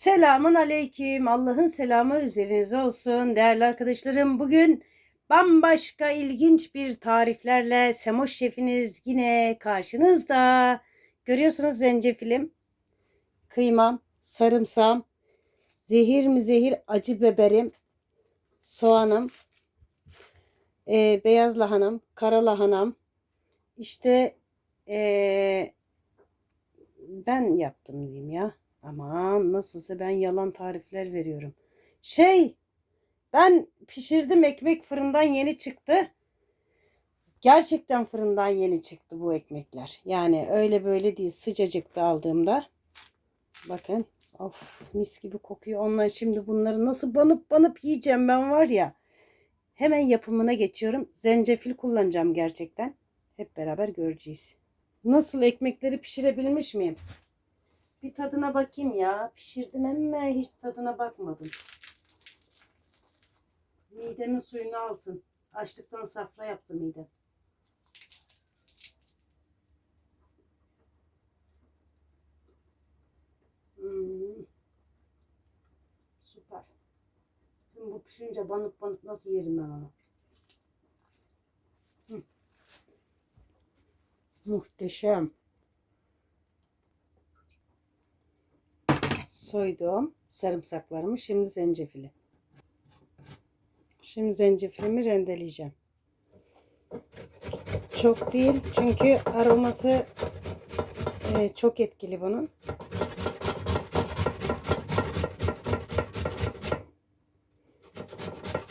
Selamun aleyküm. Allah'ın selamı üzerinize olsun. Değerli arkadaşlarım bugün bambaşka ilginç bir tariflerle Semoş şefiniz yine karşınızda. Görüyorsunuz zencefilim, kıymam, sarımsağım, zehir mi zehir acı biberim, soğanım, e, beyaz lahanam, kara lahanam, işte e, ben yaptım diyeyim ya. Aman nasılsa ben yalan tarifler veriyorum. Şey ben pişirdim ekmek fırından yeni çıktı. Gerçekten fırından yeni çıktı bu ekmekler. Yani öyle böyle değil sıcacıkta aldığımda. Bakın of mis gibi kokuyor. Ondan şimdi bunları nasıl banıp banıp yiyeceğim ben var ya. Hemen yapımına geçiyorum. Zencefil kullanacağım gerçekten. Hep beraber göreceğiz. Nasıl ekmekleri pişirebilmiş miyim? Bir tadına bakayım ya. Pişirdim ama hiç tadına bakmadım. Midemin suyunu alsın. Açlıktan safra yaptı midem. Hmm. Süper. Şimdi bu pişince banıp banıp nasıl yerim ben onu? Hı. Muhteşem. Soyduğum sarımsaklarımı şimdi zencefili. Şimdi zencefilimi rendeleyeceğim. Çok değil çünkü aroması e, çok etkili bunun.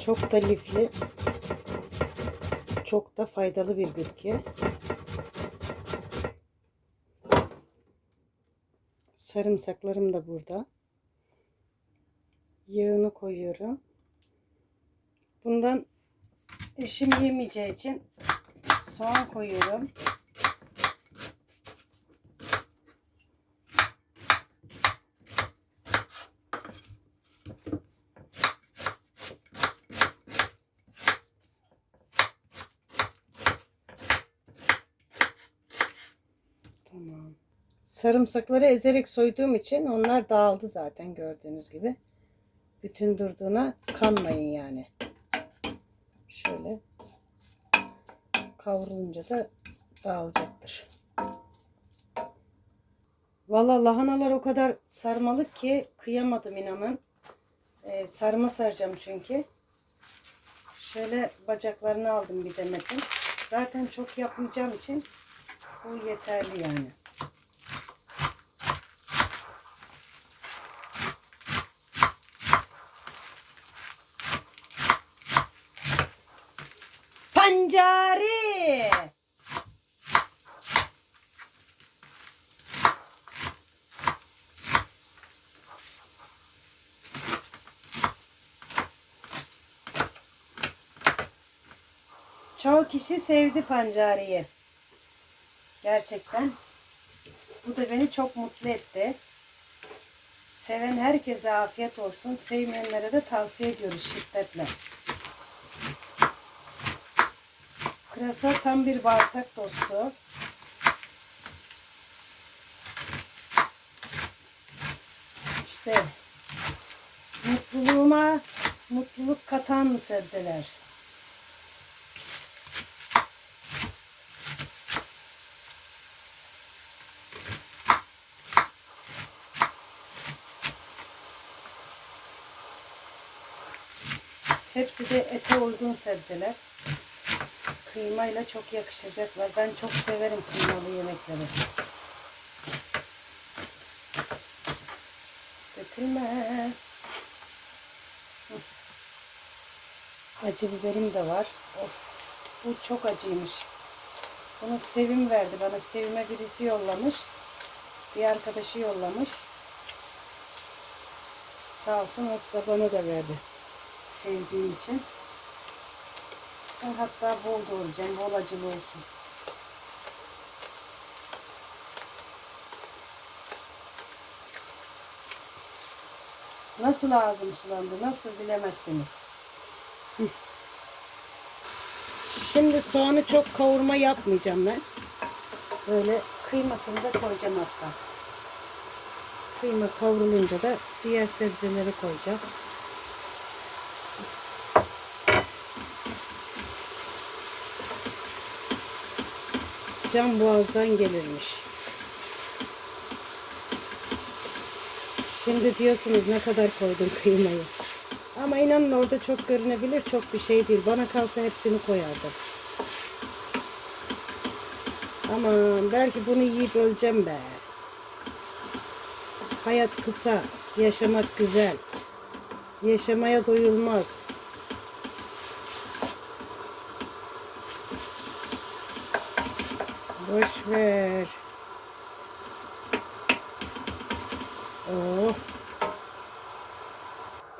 Çok da lifli. Çok da faydalı bir bitki. Sarımsaklarım da burada. Yağını koyuyorum. Bundan eşim yemeyeceği için soğan koyuyorum. Tamam. Sarımsakları ezerek soyduğum için onlar dağıldı zaten gördüğünüz gibi. Bütün durduğuna kanmayın yani. Şöyle kavrulunca da dağılacaktır. Valla lahanalar o kadar sarmalık ki kıyamadım inanın. Ee, sarma saracağım çünkü. Şöyle bacaklarını aldım bir demetim. Zaten çok yapmayacağım için bu yeterli yani. Çoğu kişi sevdi pancariyi. Gerçekten. Bu da beni çok mutlu etti. Seven herkese afiyet olsun. Sevmeyenlere de tavsiye ediyoruz şiddetle. Pırasa tam bir bağırsak dostu. İşte mutluluğuma mutluluk katan sebzeler. Hepsi de ete uygun sebzeler kıymayla çok yakışacaklar. Ben çok severim kıymalı yemekleri. Dökülme. Acı biberim de var. Of, bu çok acıymış. Bunu Sevim verdi bana. Sevime birisi yollamış. Bir arkadaşı yollamış. Sağ olsun o da bana da verdi. Sevdiğim için. Ben hatta bol doğrayacağım. Bol acılı olsun. Nasıl ağzım sulandı? Nasıl bilemezsiniz. Şimdi soğanı çok kavurma yapmayacağım ben. Böyle kıymasını da koyacağım hatta. Kıyma kavrulunca da diğer sebzeleri koyacağım. Can boğazdan gelirmiş. Şimdi diyorsunuz ne kadar koydun kıymayı. Ama inanın orada çok görünebilir çok bir şey değil. Bana kalsa hepsini koyardım. Aman belki bunu yiyip öleceğim be. Hayat kısa, yaşamak güzel. Yaşamaya doyulmaz. Boş ver. Oh.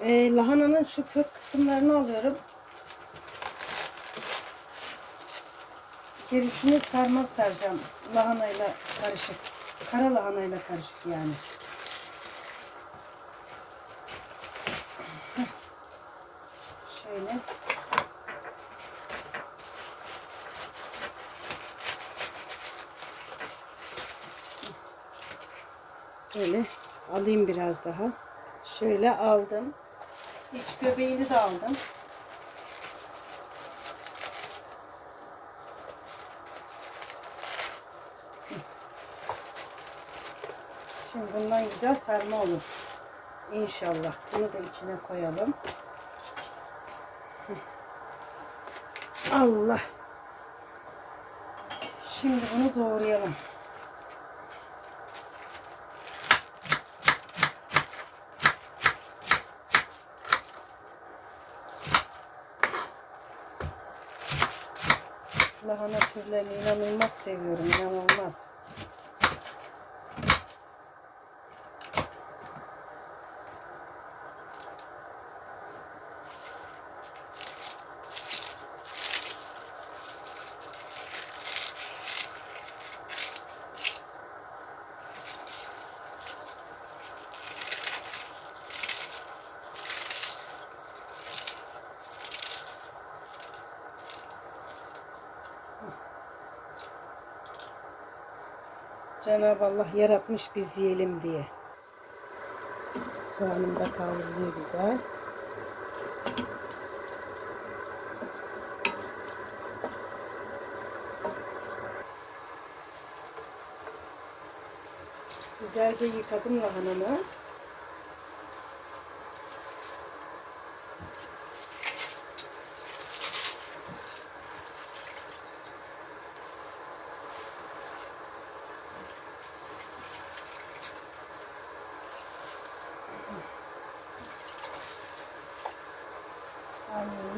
Ee, lahananın şu kök kısımlarını alıyorum. Gerisini sarma saracağım. Lahanayla karışık. Kara lahanayla karışık yani. Heh. Şöyle. Böyle alayım biraz daha. Şöyle aldım. İç göbeğini de aldım. Şimdi bundan güzel sarma olur. İnşallah. Bunu da içine koyalım. Allah. Şimdi bunu doğrayalım. Lahana türlerini inanılmaz seviyorum. inanılmaz. Cenab-ı Allah yaratmış biz yiyelim diye. Soğanım da kavruluyor güzel. Güzelce yıkadım lahanamı.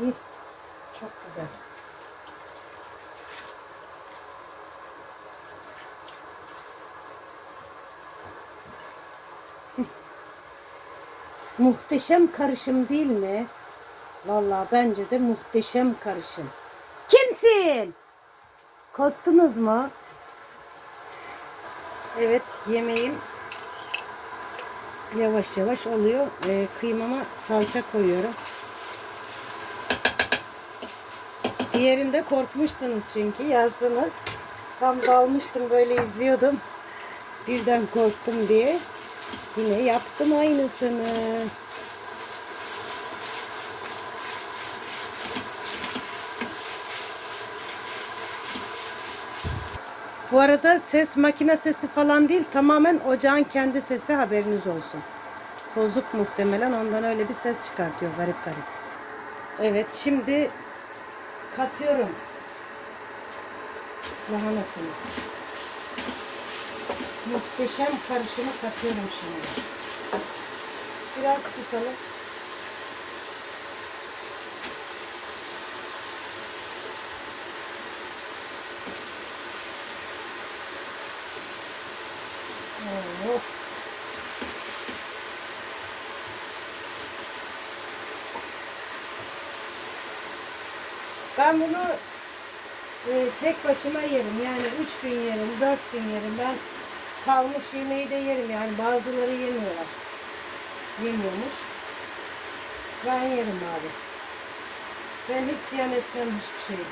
Ay, çok güzel. Muhteşem karışım değil mi? Vallahi bence de muhteşem karışım. Kimsin? Korktunuz mu? Evet yemeğim yavaş yavaş oluyor. Ee, kıymama salça koyuyorum. Diğerinde korkmuştunuz çünkü yazdınız. Tam dalmıştım böyle izliyordum. Birden korktum diye. Yine yaptım aynısını. Bu arada ses makine sesi falan değil. Tamamen ocağın kendi sesi haberiniz olsun. Bozuk muhtemelen ondan öyle bir ses çıkartıyor garip garip. Evet şimdi katıyorum lahanasını. Muhteşem karışımı katıyorum şimdi. Biraz kısalım. Ben bunu e, tek başıma yerim. Yani üç gün yerim, dört gün yerim. Ben kalmış yemeği de yerim. Yani bazıları yemiyorlar. Yemiyormuş. Ben yerim abi. Ben hiç ziyan etmem hiçbir şeyi.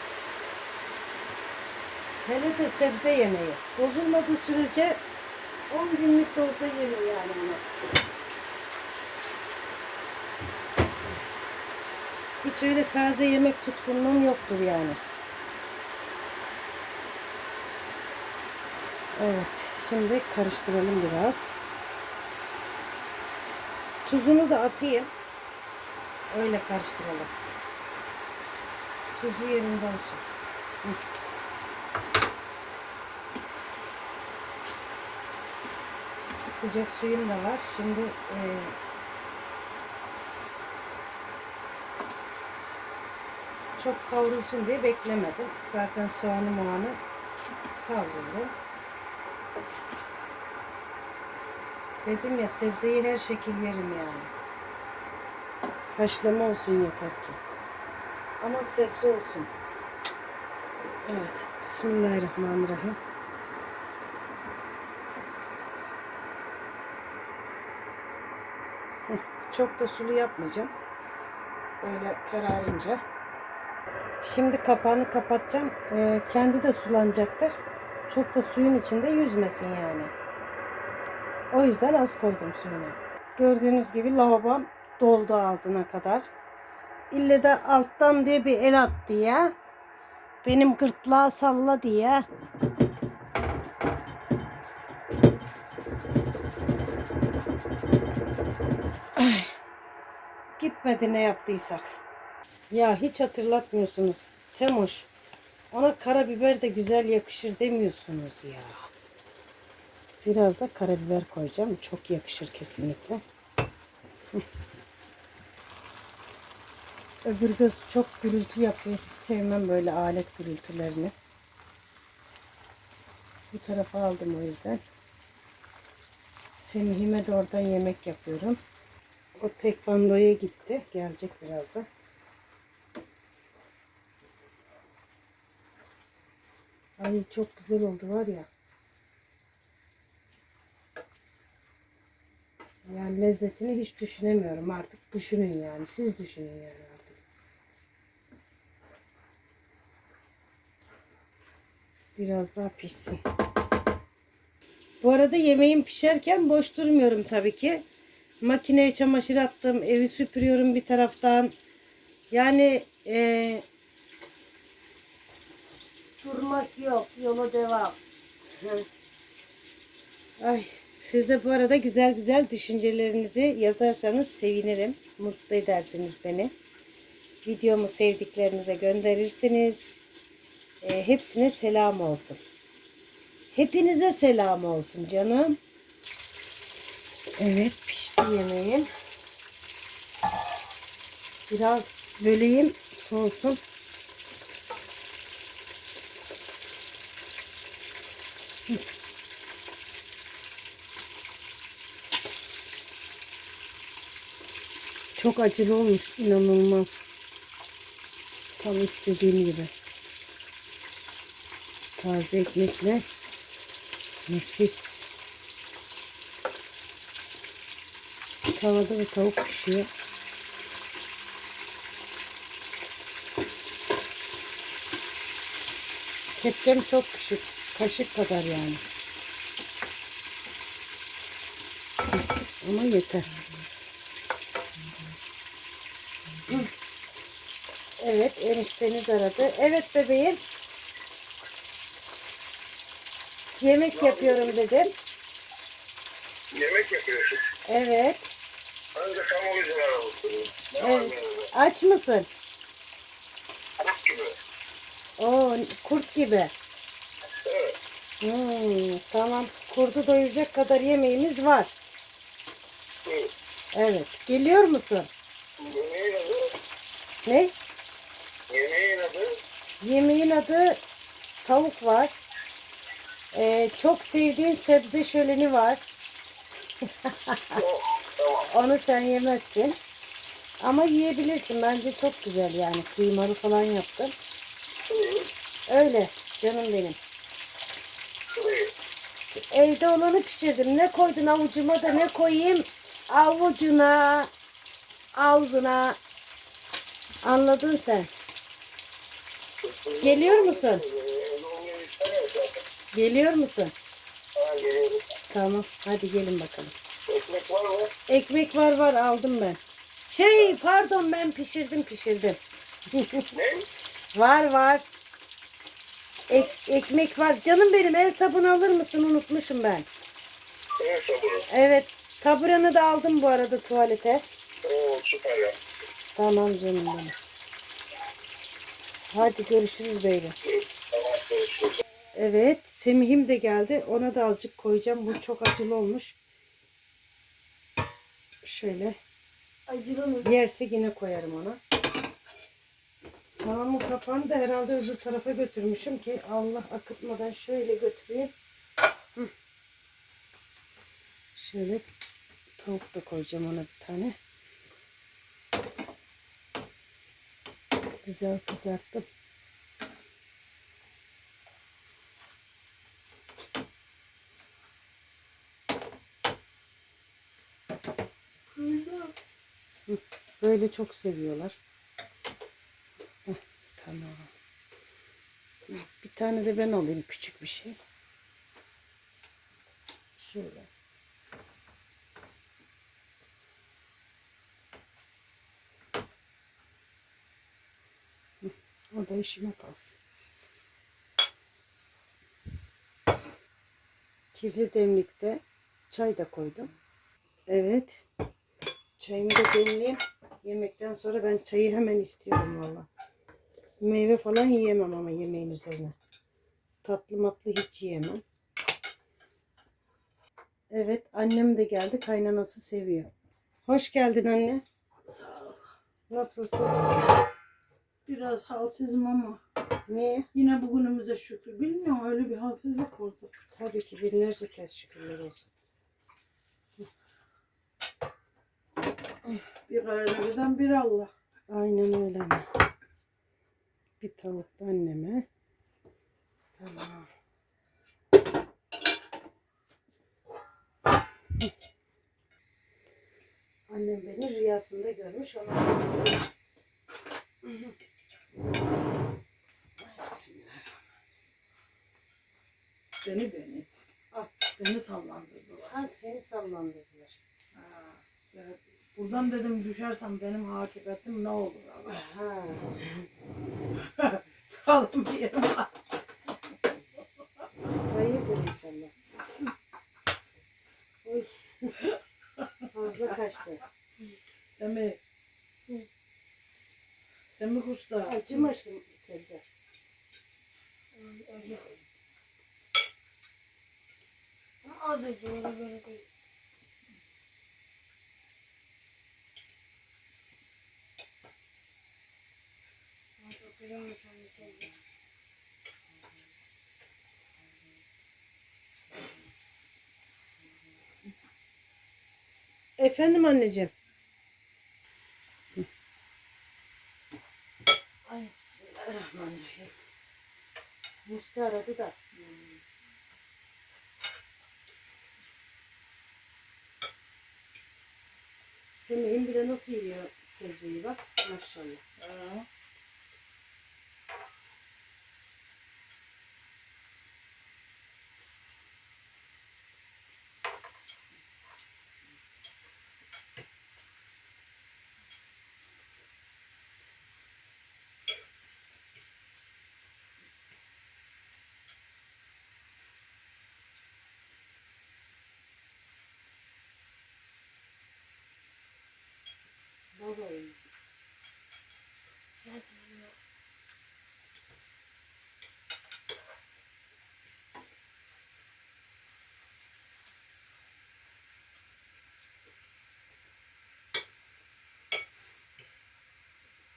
Hele de sebze yemeği. Bozulmadığı sürece 10 günlük de olsa yerim yani onu. Hiç öyle taze yemek tutkunluğum yoktur yani. Evet, şimdi karıştıralım biraz. Tuzunu da atayım. Öyle karıştıralım. Tuzu yerinde olsun. Hı. Sıcak suyum da var. Şimdi e, çok kavrulsun diye beklemedim. Zaten soğanı muanı kavruldu. Dedim ya sebzeyi her şekil yerim yani. Haşlama olsun yeter ki. Ama sebze olsun. Evet. Bismillahirrahmanirrahim. Heh, Çok da sulu yapmayacağım. Böyle kararınca. Şimdi kapağını kapatacağım. Ee, kendi de sulanacaktır. Çok da suyun içinde yüzmesin yani. O yüzden az koydum suyunu. Gördüğünüz gibi lavabom doldu ağzına kadar. İlle de alttan diye bir el at diye. Benim gırtlağı salla diye. Gitmedi ne yaptıysak. Ya hiç hatırlatmıyorsunuz. Semoş. Ona karabiber de güzel yakışır demiyorsunuz ya. Biraz da karabiber koyacağım. Çok yakışır kesinlikle. Öbür göz çok gürültü yapıyor. Hiç sevmem böyle alet gürültülerini. Bu tarafa aldım o yüzden. Semihime de oradan yemek yapıyorum. O tekvandoya gitti. Gelecek birazdan. Ay çok güzel oldu var ya. Yani lezzetini hiç düşünemiyorum artık. Düşünün yani. Siz düşünün yani artık. Biraz daha pişsin. Bu arada yemeğim pişerken boş durmuyorum tabii ki. Makineye çamaşır attım. Evi süpürüyorum bir taraftan. Yani eee durmak yok. Yola devam. Ay, siz de bu arada güzel güzel düşüncelerinizi yazarsanız sevinirim. Mutlu edersiniz beni. Videomu sevdiklerinize gönderirsiniz. E, hepsine selam olsun. Hepinize selam olsun canım. Evet pişti yemeğim. Biraz böleyim soğusun. Çok acılı olmuş. inanılmaz. Tam istediğim gibi. Taze ekmekle nefis. Tavada da tavuk pişiyor. Kepçem çok küçük. Kaşık kadar yani. Ama yeter. Evet enişteniz aradı. Evet bebeğim. Yemek yapıyorum dedim. Yemek yapıyorsun. Evet. Önce tam orijinal olsun. Ne var Evet. Aç mısın? Kurt gibi. Oo kurt gibi. Evet. Hmm, tamam. Kurdu doyuracak kadar yemeğimiz var. Evet. Geliyor musun? Yemeğin adı? Ne? Yemeğin adı? Yemeğin adı tavuk var. Ee, çok sevdiğin sebze şöleni var. Onu sen yemezsin. Ama yiyebilirsin. Bence çok güzel yani. Kıymalı falan yaptım. Öyle canım benim. Evde olanı pişirdim. Ne koydun avucuma da ne koyayım? Avucuna, ağzına. Anladın sen. Geliyor musun? Geliyor musun? Tamam. Hadi gelin bakalım. Ekmek var mı? Ekmek var var aldım ben. Şey pardon ben pişirdim pişirdim. Var var. Ek- ekmek var. Canım benim el sabunu alır mısın? Unutmuşum ben. Evet sabunu. Evet. Taburanı da aldım bu arada tuvalete. Oo süper ya. Tamam canım benim. Hadi görüşürüz böyle. Tamam görüşürüz. Evet, Semih'im de geldi. Ona da azıcık koyacağım. Bu çok acılı olmuş. Şöyle. Acılı mı? Yerse yine koyarım ona. Tamamın kapağını da herhalde öbür tarafa götürmüşüm ki Allah akıtmadan şöyle götüreyim. Şöyle tavuk da koyacağım ona bir tane. Güzel kızarttım. Böyle çok seviyorlar. Tamam. Bir tane de ben alayım küçük bir şey. Şöyle. O da işime kalsın. Kirli demlikte çay da koydum. Evet. Çayımı da demleyeyim. Yemekten sonra ben çayı hemen istiyorum valla. Meyve falan yiyemem ama yemeğin üzerine. Tatlı matlı hiç yiyemem. Evet annem de geldi. Kaynanası seviyor. Hoş geldin anne. Sağ ol. Nasılsın? Biraz halsizim ama Niye? yine bugünümüze şükür. Bilmiyorum öyle bir halsizlik oldu. Tabii ki binlerce kez şükürler olsun. Bir kararına giden bir Allah. Aynen öyle. Bir tavuk da anneme. Tamam. Annem beni rüyasında görmüş Bismillah. Beni beni. Ah. Beni sallandırdılar. Ha seni sallandırdılar. Ha, ya buradan dedim düşersem benim akibetim ne olur Allah. Ha. Salın bir yerim var. Hayırdır inşallah. Oy. Fazla kaçtı. Semih. Semih Usta. Acı mı aşkım sebze? Acı. Az acı o da böyle değil. Efendim anneciğim. Ay bismillahirrahmanirrahim. Musti aradı da. Semih'in bile nasıl yiyor sebzeyi bak. Maşallah. Ha. Baba oyunu. Zaten yok.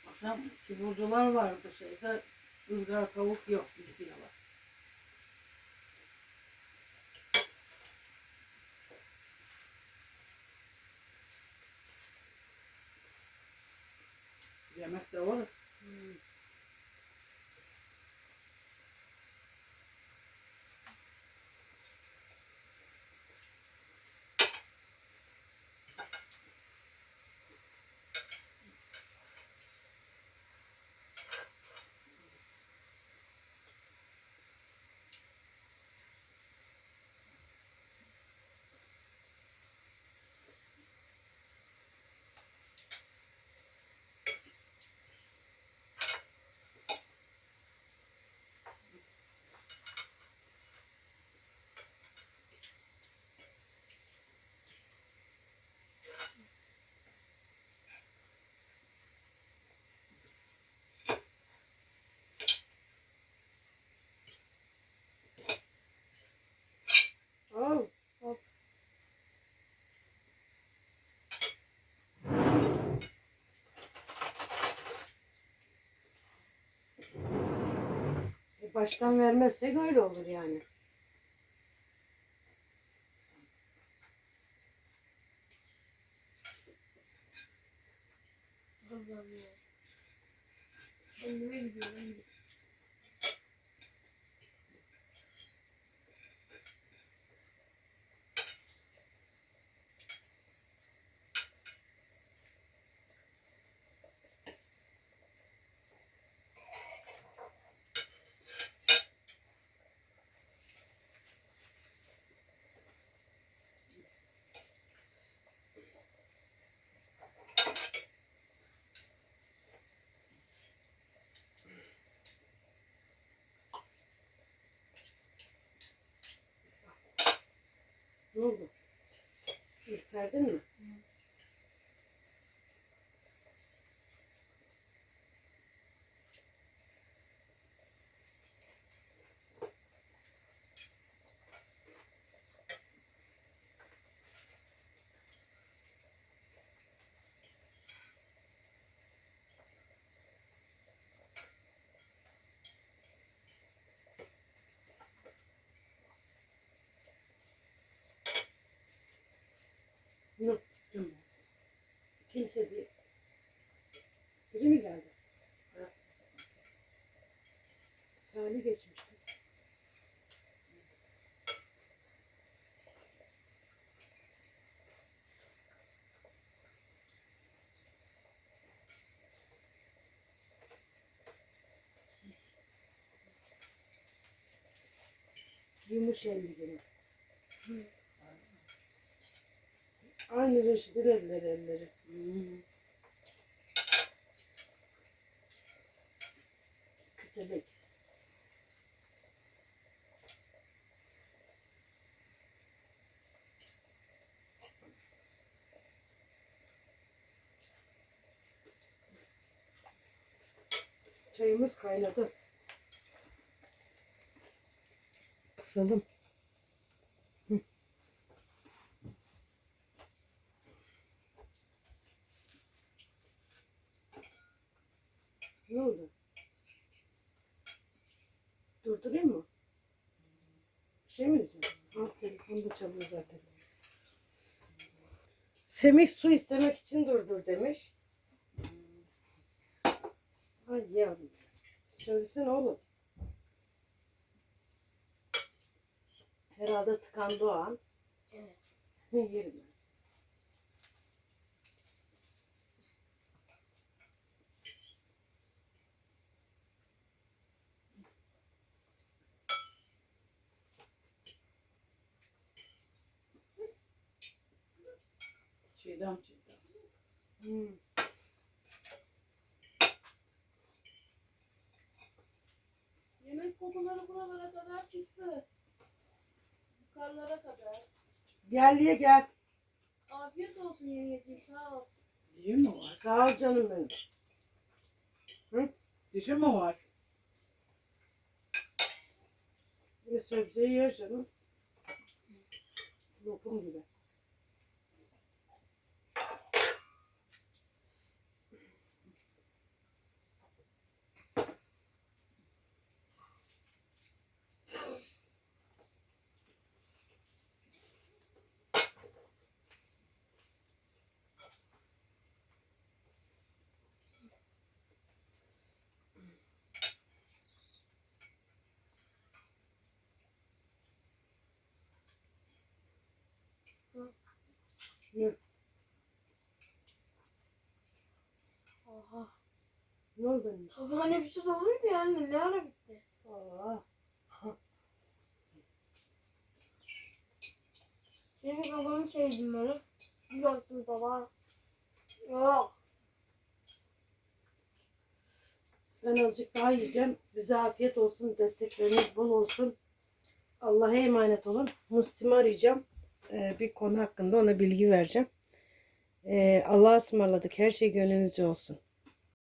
Akşam sivurcular vardı şeyde. ızgara tavuk yok istiyorlar. Baştan vermezsek öyle olur yani. Ne oldu? Ürperdin mi? Tamam. Kimse değil. Biri mi geldi? Evet. Salih geçmişti. Yumuş elli günü. Aynı reşidir elleri elleri. Kütebek. Çayımız kaynadı. Kısalım. Ne oldu? Durdurayım mı? Bir şey mi diyeceğim? Al telefonu da çalıyor zaten. Semih su istemek için durdur demiş. Ay yavrum. Söylesene oğlum. Herhalde tıkandı o an. Evet. Yerim Çiğdem çiğdem. Hmm. Yemek kokuları buralara kadar çıktı. Yukarılara kadar. Gel ye gel. Afiyet olsun yengeciğim sağ ol. Dişin mi var? Sağ ol canım benim. Dişin mi var? Bir sebzeyi yer canım. Lokum gibi. Yürü. Oha. Ne oldu anne? Tabağın hepsi doluydu yani ne ara bitti? Aa, Senin kafanı çevirdim böyle. Bir baktım tabağa. Yok. ben azıcık daha yiyeceğim. Bize afiyet olsun. Destekleriniz bol olsun. Allah'a emanet olun. Muslim'i arayacağım. Ee, bir konu hakkında ona bilgi vereceğim. Ee, Allah'a ısmarladık. Her şey gönlünüzce olsun.